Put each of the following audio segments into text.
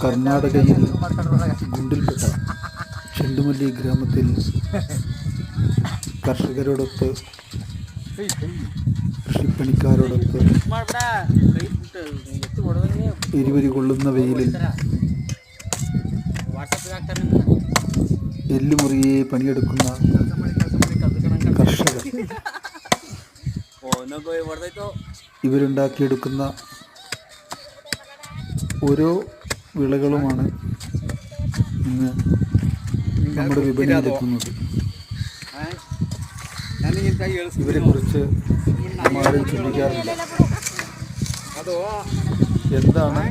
കർണാടകയിൽ ഗുണ്ടിൽപ്പെട്ട ചെണ്ടുമല്ലി ഗ്രാമത്തിൽ കർഷകരോടൊത്ത് കൃഷിപ്പണിക്കാരോടൊത്ത് ഇരുവരി കൊള്ളുന്ന വെയിലിൽ എല്ലുമുറിയെ പണിയെടുക്കുന്ന കർഷകർ. ഇവരുണ്ടാക്കിയെടുക്കുന്ന ഓരോ വിളകളുമാണ് ഇന്ന് നമ്മുടെ വിപണിയിലെത്തുന്നത് ഇവരെക്കുറിച്ച് ആരും ചിന്തിക്കാറില്ല. എന്താണ്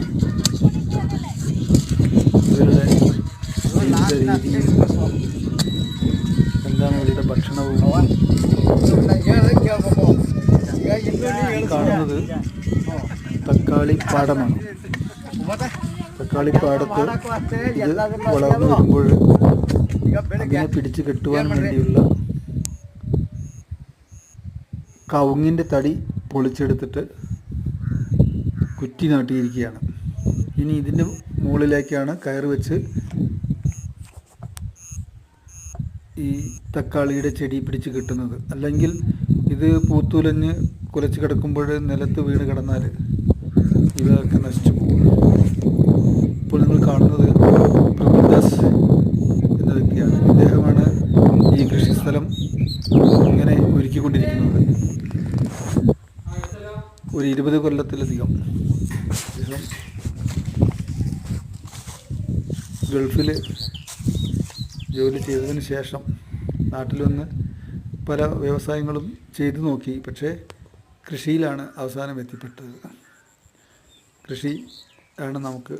ഇവരുടെ ജീവിത രീതിയും എന്താണ് ഇവരുടെ ഭക്ഷണവും? കാണുന്നത് തക്കാളി പാടമാണ്. തക്കാളി പാടത്ത് ഇത് വളർന്നു വരുമ്പോൾ അതിനെ പിടിച്ച് കെട്ടുവാൻ വേണ്ടിയുള്ള കവുങ്ങിന്റെ തടി പൊളിച്ചെടുത്തിട്ട് കുറ്റി നാട്ടിയിരിക്കുകയാണ്. ഇനി ഇതിന്റെ മുകളിലേക്കാണ് കയറ് വെച്ച് ഈ തക്കാളിയുടെ ചെടി പിടിച്ച് കിട്ടുന്നത്. അല്ലെങ്കിൽ ഇത് പൂത്തുലഞ്ഞ് കുലച്ച് കിടക്കുമ്പോൾ നിലത്ത് വീണ് കിടന്നാൽ ഇവയൊക്കെ നശിച്ചു പോകും. ഒരു ഇരുപത് കൊല്ലത്തിലധികം. അദ്ദേഹം ഗൾഫിൽ ജോലി ചെയ്തതിന് ശേഷം നാട്ടിൽ വന്ന് പല വ്യവസായങ്ങളും ചെയ്തു നോക്കി. പക്ഷേ കൃഷിയിലാണ് അവസാനം എത്തിപ്പെട്ടത്. കൃഷി ആണ് നമുക്ക്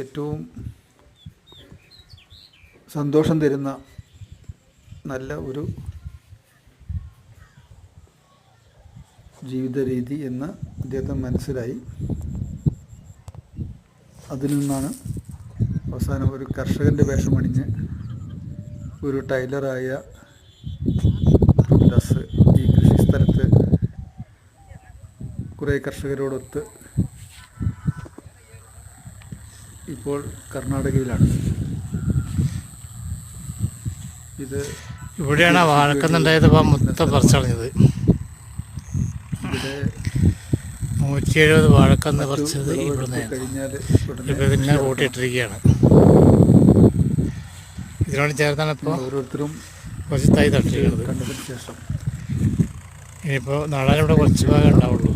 ഏറ്റവും സന്തോഷം തരുന്ന നല്ല ഒരു ജീവിത രീതി എന്ന് അദ്ദേഹത്തിന് മനസ്സിലായി. അതിൽ നിന്നാണ് അവസാനം ഒരു കർഷകന്റെ വേഷമണിഞ്ഞ് ഒരു ടൈലറായ ദസ് ഈ കൃഷി സ്ഥലത്ത് കുറേ കർഷകരോടൊത്ത് ഇപ്പോൾ കർണാടകയിലാണ്. ഇത് ഇവിടെയാണ് വാഴക്കുന്നുണ്ടായത് ഇപ്പം മൊത്തം പറിച്ചളഞ്ഞത്. നൂറ്റി എഴുപത് വാഴക്കന്ന് കുറച്ചത് പറിച്ചത് ഇവിടുന്ന് ഇപ്പോൾ പിന്നെ കൂട്ടിയിട്ടിരിക്കുകയാണ്. ഇതിനോട് ചേർത്താണ് ഇപ്പോൾ ഓരോരുത്തരും കുറച്ച് തൈ തട്ടിരിക്കുന്നത് ഇനിയിപ്പോൾ നാളെ ഇവിടെ കുറച്ച് ഭാഗം ഉണ്ടാവുള്ളൂ.